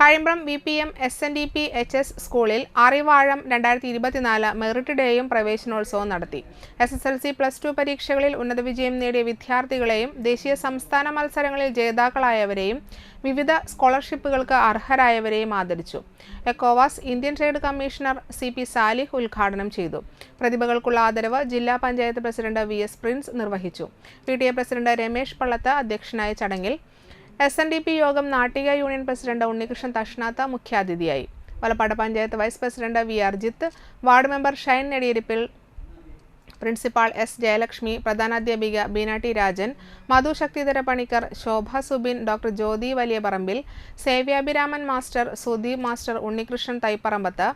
Kazhimbram V P M S N D P H S സ്കൂളിൽ അറിവാഴം രണ്ടായിരത്തി ഇരുപത്തിനാല് merit ഡേയും പ്രവേശനോത്സവവും നടത്തി. S S L C plus two പരീക്ഷകളിൽ ഉന്നത വിജയം നേടിയ വിദ്യാർത്ഥികളെയും ദേശീയ സംസ്ഥാന മത്സരങ്ങളിൽ ജേതാക്കളായവരെയും വിവിധ സ്കോളർഷിപ്പുകൾക്ക് അർഹരായവരെയും ആദരിച്ചു. എക്കോവാസ് Indian trade commissioner C P Salih ഉദ്ഘാടനം ചെയ്തു. പ്രതിഭകൾക്കുള്ള ആദരവ് ജില്ലാ panchayat president V S Prince നിർവഹിച്ചു. P T A president Ramesh Pallath അധ്യക്ഷനായ ചടങ്ങിൽ എസ് എൻ ഡി പി യോഗം നാട്ടിക യൂണിയൻ പ്രസിഡന്റ് ഉണ്ണികൃഷ്ണൻ തഷ്ണാത്ത മുഖ്യാതിഥിയായി. Valappad panchayat vice president V Arjith ward member Shine Nediyirippil principal S Jayalakshmi പ്രധാനാധ്യാപിക Beena T Rajan Madhu Shakthidhara Panicker Shobha Subin doctor Jyothi Valiyaparambil Sevyabhiraman master Sudeep master Unnikrishnan Thaiparambath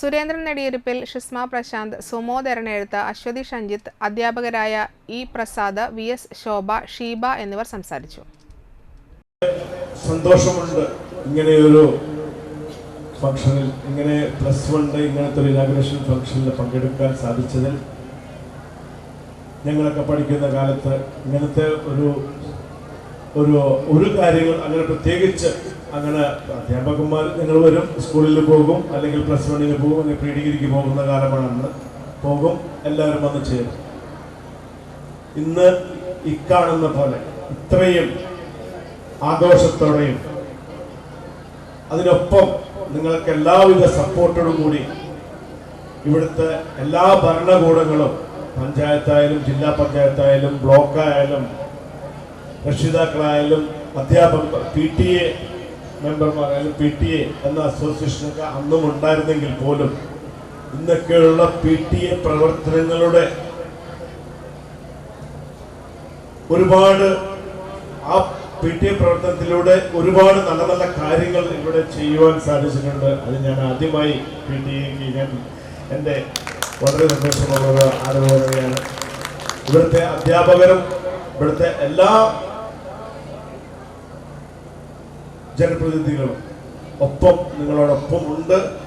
Surendran Nediyirippil Shisma Prashanth Sumo തെരഞ്ഞെഴുത്ത് Aswathy Shanjith അധ്യാപകരായ E Prasad V S Shobha Sheeba എന്നിവർ സംസാരിച്ചു. സന്തോഷമുണ്ട്. ഇങ്ങനെയൊരു ഫംഗ്ഷനിൽ ഇങ്ങനെ plus one ഇങ്ങനത്തെ ഒരു inauguration ഫംഗ്ഷനിൽ പങ്കെടുക്കാൻ സാധിച്ചതിൽ ഞങ്ങളൊക്കെ പഠിക്കുന്ന കാലത്ത് ഇങ്ങനത്തെ ഒരു ഒരു ഒരു കാര്യങ്ങൾ അങ്ങനെ പ്രത്യേകിച്ച് അങ്ങനെ അധ്യാപകന്മാർ ഞങ്ങൾ വരും സ്കൂളിൽ പോകും അല്ലെങ്കിൽ പ്ലസ് വണ്ണിന് പോകും അല്ലെങ്കിൽ പ്രീ ഡിഗ്രിക്ക് പോകുന്ന കാലമാണെന്ന് പോകും എല്ലാവരും വന്ന് ചേരും. ഇന്ന് ഇക്കാണുന്ന പോലെ ഇത്രയും ആഘോഷത്തോടെയും. അതിനൊപ്പം നിങ്ങൾക്ക് എല്ലാവിധ സപ്പോർട്ടോടും കൂടി ഇവിടുത്തെ എല്ലാ ഭരണകൂടങ്ങളും പഞ്ചായത്തായാലും ജില്ലാ പഞ്ചായത്തായാലും ബ്ലോക്കായാലും രക്ഷിതാക്കളായാലും അധ്യാപകർ പി ടി എ മെമ്പർമാരായാലും പി ടി എ എന്ന അസോസിയേഷനൊക്കെ അന്നും ഉണ്ടായിരുന്നെങ്കിൽ പോലും ഇന്നൊക്കെയുള്ള പി ടി എ പ്രവർത്തനങ്ങളുടെ ഒരുപാട് ആ പി ടി എ പ്രവർത്തനത്തിലൂടെ ഒരുപാട് നല്ല നല്ല കാര്യങ്ങൾ ഇവിടെ ചെയ്യുവാൻ സാധിച്ചിട്ടുണ്ട്. അത് ഞാൻ ആദ്യമായി പി ടി എക്ക് ഞാൻ എന്റെ വളരെ സന്തോഷമുള്ളത് ആരോപണയാണ് ഇവിടുത്തെ അധ്യാപകരും ഇവിടുത്തെ എല്ലാ ജനപ്രതിനിധികളും ഒപ്പം നിങ്ങളോടൊപ്പം ഉണ്ട്.